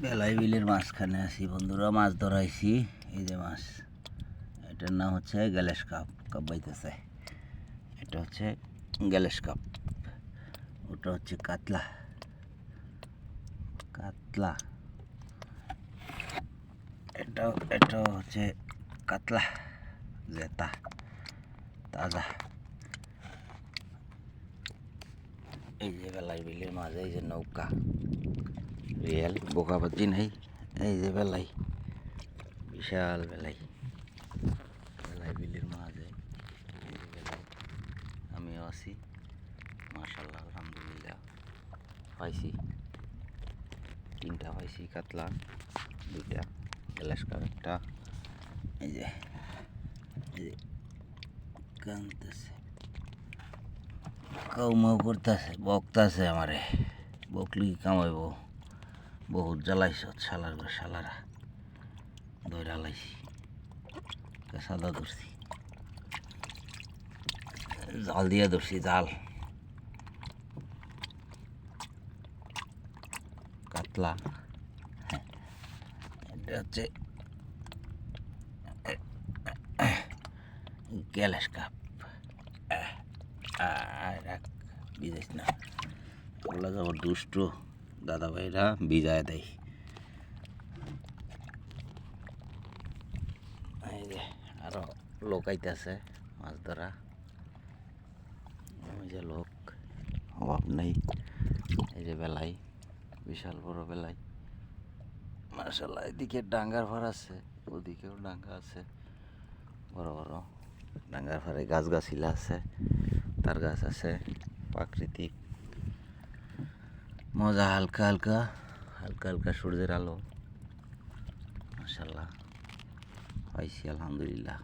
বেলাই বিলের মাঝখানে আছি বন্ধুরা, মাছ ধরাইছি। এই যে মাছ, এটার নাম হচ্ছে গ্যালেস কাপ কাপ বাইতেছে। এটা হচ্ছে গ্যালেস কাপ, ওটা হচ্ছে কাতলা। কাতলা এটা এটা হচ্ছে কাতলা, জেতা, তাজা। এই যে বেলাই বিলের মাঝে, এই যে নৌকা। রিয়েল বোকাবাজি নাই। এই যে বেলাই, বিশাল বেলাই। বেলাই বিলের মাঝে বেলাই। আমিও আছি। মাশাল্লাহ আলহামদুলিল্লাহ। পাইছি। তিনটা পাইছি, কাতলা, দুইটা গ্লাসকার একটা। এই যে কানতেছে। কাউমাউ করতেছে, বকতাছে আমারে। বকলি কামাইব। বহুত জ্বালাইছ শালার ঘর শালারা। লাইছি। সাদা ধরছি। জাল দিয়া ধরছি জাল। কাতলা। হ্যাঁ, এটা হচ্ছে গ্যালাস কাপ। বিজাইস না। ওগুলো যাব দুষ্ট। দাদা ভাইরা বিজায় দেয়। এই যে আরও লোক আইতেছে মাছ ধরা। ওই যে লোক, অভাব নেই। এই যে বেলাই, বিশাল বড় বেলাই। মার্শাল্লাহ এদিকে ডাঙ্গার ভার আছে, ওদিকেও ডাঙ্গা আছে। বড় বড় ডাঙ্গার ভারে গাছ গাছিলা আছে, তার গাছ আছে, প্রাকৃতিক। মজা হালকা হালকা হালকা হালকা সূর্যের আলো। মাসাল্লাহ পাইছি আলহামদুলিল্লাহ।